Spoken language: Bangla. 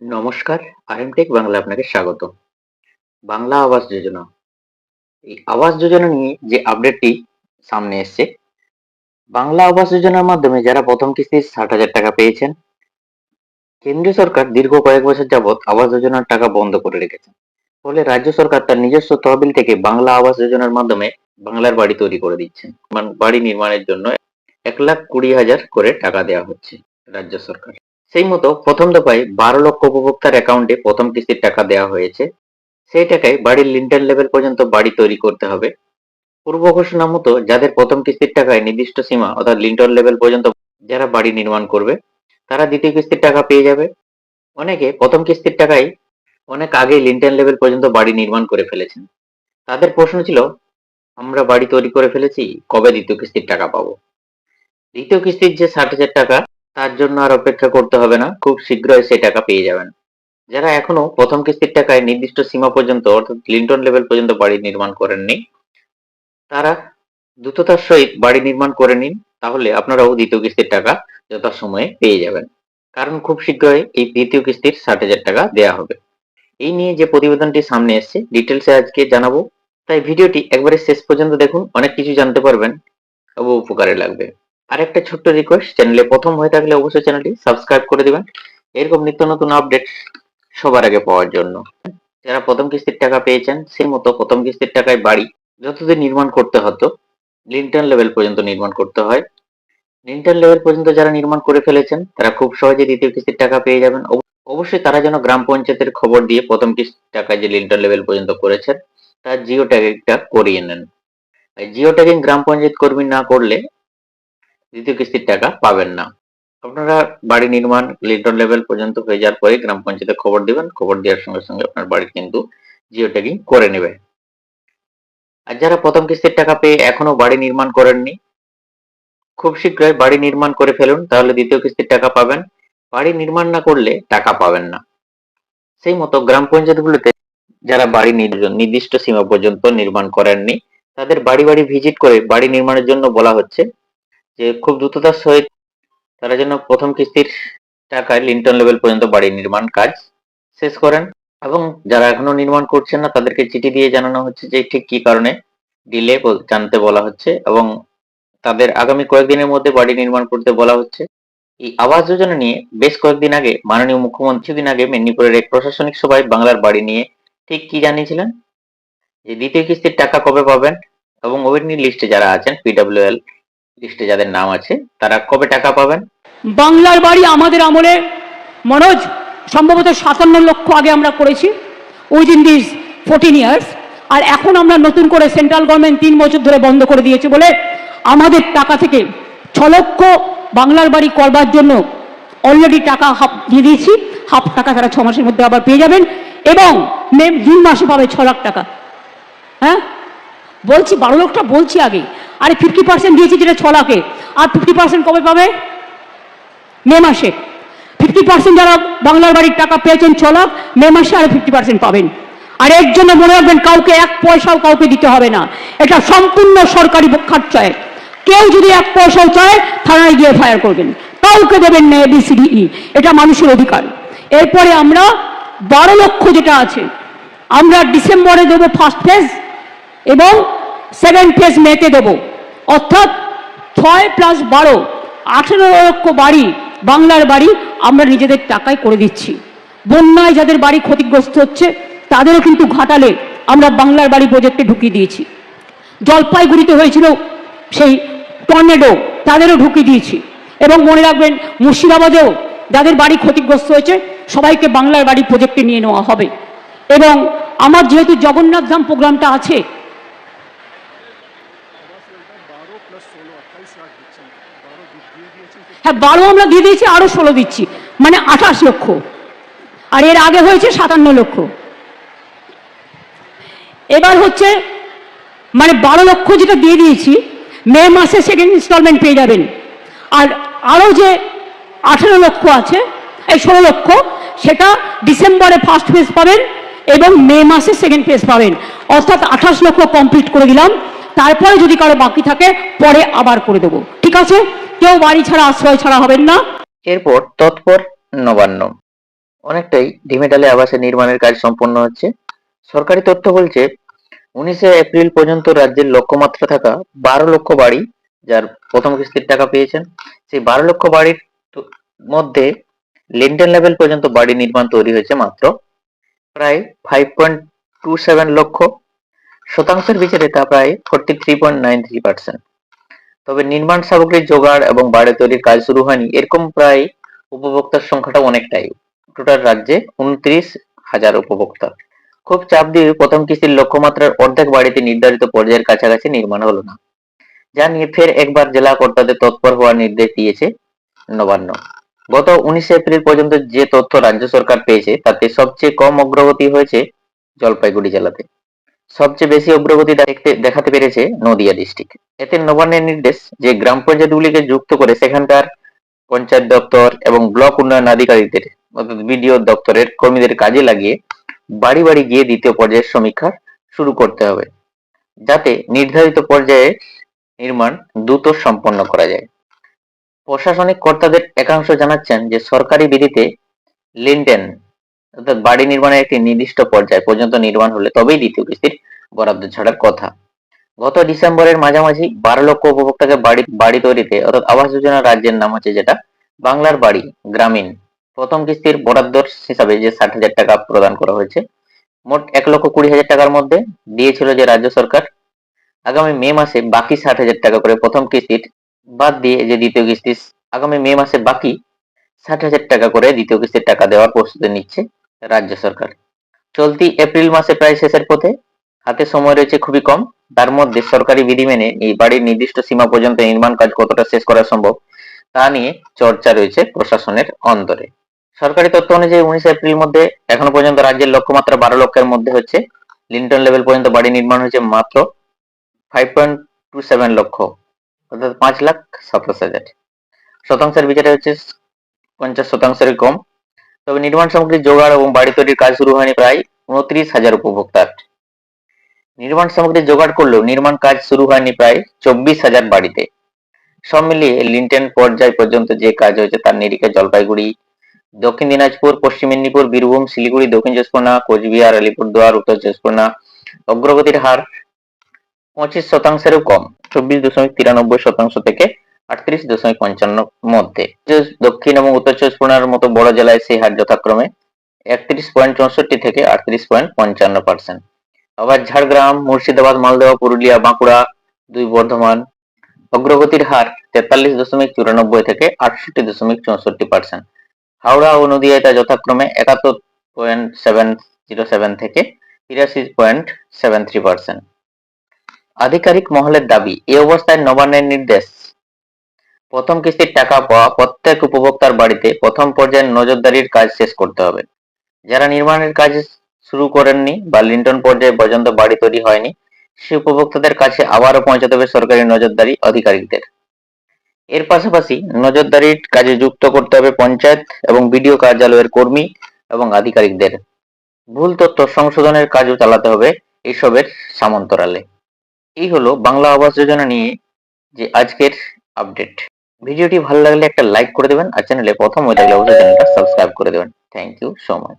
নমস্কার আইএমটেক বাংলা আপনাকে স্বাগত। বাংলা আবাস যোজনা। এই আবাস যোজনা নিয়ে যে আপডেটটি সামনে এসছে, বাংলা আবাস যোজনার মাধ্যমে যারা প্রথম কিস্তির ষাট হাজার টাকা পেয়েছেন, কেন্দ্রীয় সরকার দীর্ঘ কয়েক বছর যাবৎ আবাস যোজনার টাকা বন্ধ করে রেখেছে ফলে রাজ্য সরকার তার নিজস্ব তহবিল থেকে বাংলা আবাস যোজনার মাধ্যমে বাংলার বাড়ি তৈরি করে দিচ্ছেন। বাড়ি নির্মাণের জন্য এক লাখ কুড়ি হাজার করে টাকা দেওয়া হচ্ছে রাজ্য সরকার। সেই মতো প্রথম দফায় বারো লক্ষ উপভোক্তার অ্যাকাউন্টে প্রথম কিস্তির টাকা দেওয়া হয়েছে। সেই টাকায় বাড়ির লিন্টার লেভেল পর্যন্ত বাড়ি তৈরি করতে হবে। পূর্ব ঘোষণা মতো যাদের প্রথম কিস্তির টাকায় নির্দিষ্ট সীমা অর্থাৎ লিন্টার লেভেল পর্যন্ত যারা বাড়ি নির্মাণ করবে, তারা দ্বিতীয় কিস্তির টাকা পেয়ে যাবে। অনেকে প্রথম কিস্তির টাকায় অনেক আগেই লিন্টার লেভেল পর্যন্ত বাড়ি নির্মাণ করে ফেলেছেন। তাদের প্রশ্ন ছিল, আমরা বাড়ি তৈরি করে ফেলেছি, কবে দ্বিতীয় কিস্তির টাকা পাবো? দ্বিতীয় কিস্তির যে ষাট হাজার টাকা তার জন্য আর অপেক্ষা করতে হবে না। খুব শীঘ্রই সেই টাকা পেয়ে যাবেন। যারা এখনও প্রথম কিস্তির টাকায় নির্দিষ্ট সীমা পর্যন্ত, অর্থাৎ লিন্টন লেভেল পর্যন্ত বাড়ি নির্মাণ করেননি, তারা দ্রুততার সহিত বাড়ি নির্মাণ করে নিন, তাহলে আপনারাও দ্বিতীয় কিস্তির টাকা যথাসময়ে পেয়ে যাবেন। কারণ খুব শীঘ্রই এই দ্বিতীয় কিস্তির ষাট হাজার টাকা দেওয়া হবে। এই নিয়ে যে প্রতিবেদনটি সামনে এসছে ডিটেলসে আজকে জানাব। তাই ভিডিওটি একবারে শেষ পর্যন্ত দেখুন, অনেক কিছু জানতে পারবেন তবু উপকারে লাগবে। আর একটা ছোট্ট রিকোয়েস্ট চ্যানেলে প্রথম হয়ে থাকলে অবশ্যই চ্যানেলটি সাবস্ক্রাইব করে দিবেন। এরকম নিত্য নতুন আপডেট সবার আগে পাওয়ার জন্য। যারা প্রথম কিস্তির টাকা পেয়েছেন, সেই মতো প্রথম কিস্তির টাকায় বাড়ি যতদিন নির্মাণ করতে হতো লিন্টন লেভেল পর্যন্ত নির্মাণ করতে হয়। লিন্টন লেভেল পর্যন্ত যারা নির্মাণ করে ফেলেছেন, তারা খুব সহজে দ্বিতীয় কিস্তির টাকা পেয়ে যাবেন। অবশ্যই তারা যেন গ্রাম পঞ্চায়েতের খবর দিয়ে প্রথম কিস্তির টাকা যে লিন্টন লেভেল পর্যন্ত করেছেন, তার জিও ট্যাগিংটা করিয়ে নেন। জিও ট্যাগিং গ্রাম পঞ্চায়েত কর্মী না করলে দ্বিতীয় কিস্তির টাকা পাবেন না। আপনারা বাড়ি নির্মাণ লিটন লেভেল পর্যন্ত হয়ে যাওয়ার পরে গ্রাম পঞ্চায়েতে খবর দিবেন। খবর দেওয়ার সঙ্গে সঙ্গে আপনার বাড়ি কিন্তু জিও ট্যাগিং করে নেবে। আর যারা প্রথম কিস্তির টাকা পেয়ে এখনও বাড়ি নির্মাণ করেননি, খুব শীঘ্রই বাড়ি নির্মাণ করে ফেলুন, তাহলে দ্বিতীয় কিস্তির টাকা পাবেন। বাড়ি নির্মাণ না করলে টাকা পাবেন না। সেই মতো গ্রাম পঞ্চায়েতগুলোতে যারা বাড়ি নির্দিষ্ট সীমা পর্যন্ত নির্মাণ করেননি, তাদের বাড়ি বাড়ি ভিজিট করে বাড়ি নির্মাণের জন্য বলা হচ্ছে যে খুব দ্রুততার সহিত তারা যেন প্রথম কিস্তির টাকায় লিন্টন লেভেল পর্যন্ত বাড়ি নির্মাণ কাজ শেষ করেন এবং যারা এখনও নির্মাণ করছেন না, তাদেরকে চিঠি দিয়ে জানানো হচ্ছে যে ঠিক কি কারণে ডিলে জানতে বলা হচ্ছে এবং তাদের আগামী কয়েকদিনের মধ্যে বাড়ি নির্মাণ করতে বলা হচ্ছে। এই আবাস যোজনা নিয়ে বেশ কয়েকদিন আগে মাননীয় মুখ্যমন্ত্রী দিন আগে মেদিনীপুরের এক প্রশাসনিক সভায় বাংলার বাড়ি নিয়ে ঠিক কি জানিয়েছিলেন? যে দ্বিতীয় কিস্তির টাকা কবে পাবেন এবং ওয়েটনি লিস্টে যারা আছেন পিডব্লিউএল লিস্টে যাদের নাম আছে, তারা কবে টাকা পাবেন? বাংলার বাড়ি আমাদের আমলে, মনোজ, সম্ভবত সাতান্ন লক্ষ আগে আমরা করেছি উইদিন দিস ফোরটিন ইয়ার্স আর এখন আমরা নতুন করে সেন্ট্রাল গভর্নমেন্ট তিন বছর ধরে বন্ধ করে দিয়েছে বলে আমাদের টাকা থেকে ছ লক্ষ বাংলার বাড়ি করবার জন্য অলরেডি টাকা হাফ দিয়ে দিয়েছি, হাফ টাকা তারা ছ মাসের মধ্যে আবার পেয়ে যাবেন, এবং মে জুন মাসে পাবে ছ লাখ টাকা। হ্যাঁ? বলছি, বারো লক্ষটা বলছি আগে। আরে ফিফটি পার্সেন্ট দিয়েছি যেটা ছ লাখে। আর ফিফটি পার্সেন্ট কবে পাবে? মে মাসে। ফিফটি পার্সেন্ট যারা বাংলার বাড়ির টাকা পেয়েছেন ছ লাখ, মে মাসে আরও ফিফটি পার্সেন্ট পাবেন। আর এর জন্য মনে রাখবেন, কাউকে এক পয়সাও কাউকে দিতে হবে না। এটা সম্পূর্ণ সরকারি খরচায় কেউ যদি এক পয়সাও চায়, থানায় গিয়ে ফায়ার করবেন। কাউকে দেবেন না এবিসিডিই এটা মানুষের অধিকার। এরপরে আমরা বারো লক্ষ যেটা আছে, আমরা ডিসেম্বরে দেবো ফার্স্ট ফেজ এবং সেকেন্ড ফেজ মেতে দেবো। অর্থাৎ ছয় প্লাস বারো, আঠেরো লক্ষ বাড়ি, বাংলার বাড়ি আমরা নিজেদের টাকায় করে দিচ্ছি। বন্যায় যাদের বাড়ি ক্ষতিগ্রস্ত হচ্ছে, তাদেরও কিন্তু ঘাটালে আমরা বাংলার বাড়ি প্রজেক্টে ঢুকিয়ে দিয়েছি। জলপাইগুড়িতে হয়েছিল সেই টর্নেডো তাদেরও ঢুকিয়ে দিয়েছি। এবং মনে রাখবেন, মুর্শিদাবাদেও যাদের বাড়ি ক্ষতিগ্রস্ত হয়েছে, সবাইকে বাংলার বাড়ি প্রজেক্টে নিয়ে নেওয়া হবে। এবং আমার যেহেতু জগন্নাথ ধাম প্রোগ্রামটা আছে বারো প্লাস ষোলো আঠাইশ লাখ দিচ্ছেন বারো দিয়ে দিয়েছেন তো হ্যাঁ বারো আমরা দিয়ে দিয়েছি, আরও ষোলো দিচ্ছি। মানে আঠাশ লক্ষ। আর এর আগে হয়েছে সাতান্ন লক্ষ। এবার হচ্ছে মানে বারো লক্ষ যেটা দিয়ে দিয়েছি, মে মাসে সেকেন্ড ইনস্টলমেন্ট পেয়ে যাবেন। আর আরও যে আঠেরো লক্ষ আছে, এই ষোলো লক্ষ, সেটা ডিসেম্বরে ফার্স্ট ফেজ পাবেন এবং মে মাসে সেকেন্ড ফেজ পাবেন। অর্থাৎ আঠাশ লক্ষ কমপ্লিট করে দিলাম। তারপরে যদি কারও বাকি থাকে, পরে আবার করে দেবো। ঠিক আছে? কেউ বাড়ি ছাড়া, আশ্রয় ছাড়া হবেন না। এরপর তৎপর নবান্ন। অনেকটাই ঢিমেটালে আবাসের নির্মাণের কাজ সম্পন্ন হচ্ছে। সরকারি তথ্য বলছে, উনিশে এপ্রিল পর্যন্ত রাজ্যের লক্ষ্যমাত্রা থাকা বারো লক্ষ বাড়ি, যার প্রথম কিস্তির টাকা পেয়েছেন, সেই বারো লক্ষ বাড়ির মধ্যে লিন্ডেন লেভেল পর্যন্ত বাড়ি নির্মাণ তৈরি হয়েছে মাত্র। প্রায় ফাইভ পয়েন্ট টু সেভেন লক্ষ শতাংশের বিচারে তা প্রায় forty three point nine three percent তবে নির্মাণ সামগ্রীর জোগাড় এবং বাড়ি তৈরির কাজ শুরু হয়নি, এরকম প্রায় উপভোক্তার সংখ্যাটা অনেকটাই। টোটাল রাজ্যে উনত্রিশ হাজার উপভোক্তা। খুব চাপ দিয়ে প্রথম কিস্তির লক্ষ্যমাত্রার অর্ধেক বাড়িতে নির্ধারিত পর্যায়ের কাছাকাছি নির্মাণ হলো না, যা নিয়ে ফের একবার জেলা কর্তাদের তৎপর হওয়ার নির্দেশ দিয়েছে নবান্ন। গত উনিশে এপ্রিল পর্যন্ত যে তথ্য রাজ্য সরকার পেয়েছে, তাতে সবচেয়ে কম অগ্রগতি হয়েছে জলপাইগুড়ি জেলাতে। সবচেয়ে বেশি অগ্রগতি দেখতে দেখাতে পেরেছে নদিয়া ডিস্ট্রিক্ট। এতে নবান্নের নির্দেশ যে গ্রাম পঞ্চায়েতগুলিকে যুক্ত করে সেখানকার পঞ্চায়েত দপ্তর এবং ব্লক উন্নয়ন আধিকারিকদের অর্থাৎ বিডিও দপ্তরের কর্মীদের কাজে লাগিয়ে বাড়ি বাড়ি গিয়ে দ্বিতীয় পর্যায়ের সমীক্ষা শুরু করতে হবে, যাতে নির্ধারিত পর্যায়ে নির্মাণ দ্রুত সম্পন্ন করা যায়। প্রশাসনিক কর্তাদের একাংশ জানাচ্ছেন যে সরকারি বিধিতে লিনটেন অর্থাৎ বাড়ি নির্মাণের একটি নির্দিষ্ট পর্যায় পর্যন্ত নির্মাণ হলে তবেই দ্বিতীয় কিস্তির বরাদ্দ ছাড়ার কথা। গত ডিসেম্বরের মাঝামাঝি বারো লক্ষ উপভোক্তাকে বাড়ি বাড়ি তৈরিতে অর্থাৎ আবাস যোজনা রাজ্যের নাম হচ্ছে যেটা, বাংলার বাড়ি, গ্রামীণ। প্রথম কিস্তির বরাদ্দর হিসাবে যে ষাট হাজার টাকা প্রদান করা হয়েছে, মোট এক লক্ষ কুড়ি হাজার টাকার মধ্যে দিয়েছিল যে রাজ্য সরকার। আগামী মে মাসে বাকি ষাট হাজার টাকা করে প্রথম কিস্তির বাদ দিয়ে যে দ্বিতীয় কিস্তি, আগামী মে মাসে বাকি ষাট হাজার টাকা করে দ্বিতীয় কিস্তির টাকা দেওয়ার প্রস্তুতি নিচ্ছে। রাজ্য সরকার। চলতি এপ্রিল মাসে প্রায় শেষের পথে হাতে সময় রয়েছে খুবই কম। তার মধ্যে সরকারি বিধি মেনে এই বাড়ির নির্দিষ্ট সীমা পর্যন্ত নির্মাণ কাজ কতটা শেষ করা সম্ভব তা নিয়ে চর্চা রয়েছে প্রশাসনের অন্তরে। সরকারি তথ্য অনুযায়ী উনিশে এপ্রিল মধ্যে এখনও পর্যন্ত রাজ্যের লক্ষ্যমাত্রা বারো লক্ষের মধ্যে হচ্ছে। লিন্টন লেভেল পর্যন্ত বাড়ি নির্মাণ হয়েছে মাত্র ফাইভ পয়েন্ট টু সেভেন লক্ষ, অর্থাৎ পাঁচ লাখ সাতাশ হাজার। শতাংশের বিচারে হচ্ছে পঞ্চাশ শতাংশের কম। তবে নির্মাণ সামগ্রীর জোগাড় এবং বাড়ি তৈরির কাজ শুরু হয়নি প্রায় উনত্রিশ হাজার উপভোক্তার। নির্মাণ সামগ্রী জোগাড় করলেও নির্মাণ কাজ শুরু হয়নি প্রায় চব্বিশ হাজার বাড়িতে। সব মিলিয়ে লিন্টেন পর্যায় পর্যন্ত যে কাজ হয়েছে তার নিরিখে জলপাইগুড়ি, দক্ষিণ দিনাজপুর, পশ্চিম মেদিনীপুর, বীরভূম, শিলিগুড়ি, দক্ষিণ চব্বিশ কোচবিহার, আলিপুরদুয়ার, উত্তর চব্বিশ অগ্রগতির হার পঁচিশ শতাংশেরও কম, চব্বিশ দশমিক তিরানব্বই শতাংশ থেকে আটত্রিশ দশমিক পঞ্চান্ন মধ্যে। দক্ষিণ এবং উত্তর চব্বিশ পরগনার মতো বড় জেলায় সেই হার যথাক্রমে একত্রিশ পয়েন্ট চৌষট্টি থেকে আটত্রিশ পয়েন্ট পঞ্চান্ন পার্সেন্ট। আবার ঝাড়গ্রাম, মুর্শিদাবাদ, মালদহ, পুরুলিয়া, বাঁকুড়া, দুই বর্ধমান অগ্রগতির হার তেতাল্লিশ দশমিক চুরানব্বই থেকে আটষট্টি দশমিক চৌষট্টি পার্সেন্ট। হাওড়া ও নদিয়ায় তা যথাক্রমে একাত্তর পয়েন্ট সেভেন জিরো সেভেন থেকে তিরাশি পয়েন্ট সেভেন থ্রি পার্সেন্ট। আধিকারিক মহলের দাবি এই অবস্থায় নবান্নের নির্দেশ প্রথম কিস্তির টাকা পাওয়া প্রত্যেক উপভোক্তার বাড়িতে প্রথম পর্যায়ের নজরদারির কাজ শেষ করতে হবে। যারা নির্মাণের কাজ শুরু করেননি বা লিন্টন পর্যায়ে পর্যন্ত বাড়ি তৈরি হয়নি, সে উপভোক্তাদের কাছে আবারও পৌঁছাতে হবে সরকারি নজরদারি আধিকারিকদের। এর পাশাপাশি নজরদারির কাজে যুক্ত করতে হবে পঞ্চায়েত এবং বিডিও কার্যালয়ের কর্মী এবং আধিকারিকদের। ভুল তথ্য সংশোধনের কাজও চালাতে হবে এইসবের সামন্তরালে। এই হলো বাংলা আবাস যোজনা নিয়ে যে আজকের আপডেট ভিডিওটি ভালো লাগলে একটা লাইক করে দেবেন, আর চ্যানেলে প্রথম হয়ে থাকলে অবশ্যই চ্যানেলটা সাবস্ক্রাইব করে দেবেন। Thank you so much